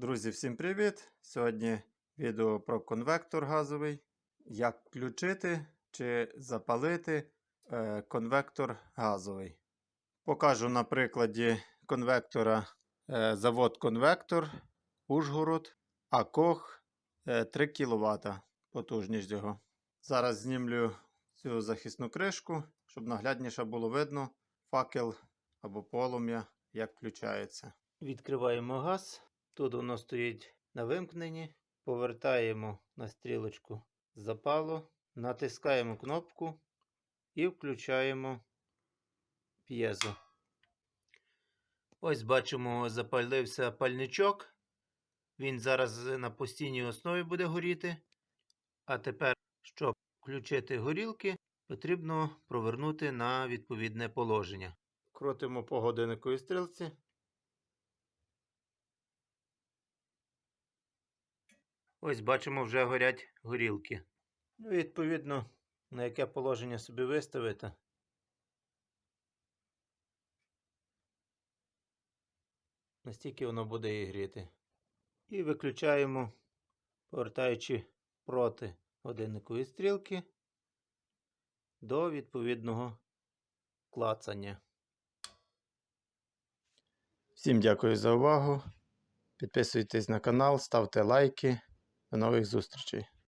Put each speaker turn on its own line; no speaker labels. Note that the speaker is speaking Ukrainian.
Друзі, всім привіт! Сьогодні відео про конвектор газовий. Як включити чи запалити е, конвектор газовий. Покажу на прикладі конвектора е, завод Конвектор Ужгород АКОХ е, 3 кВт потужність його. Зараз знімлю цю захисну кришку, щоб наглядніше було видно факел або полум'я, як включається. Відкриваємо газ. Тут воно стоїть на вимкненні. Повертаємо на стрілочку запалу, натискаємо кнопку і включаємо п'єзо. Ось бачимо, запалився пальничок. Він зараз на постійній основі буде горіти. А тепер, щоб включити горілки, потрібно провернути на відповідне положення. Крутимо по годинниковій стрілці. Ось бачимо, вже горять горілки. Ну, відповідно, на яке положення собі виставити. Настільки воно буде і гріти. І виключаємо, повертаючи проти годинникової стрілки до відповідного клацання. Всім дякую за увагу. Підписуйтесь на канал, ставте лайки. До нових зустрічей.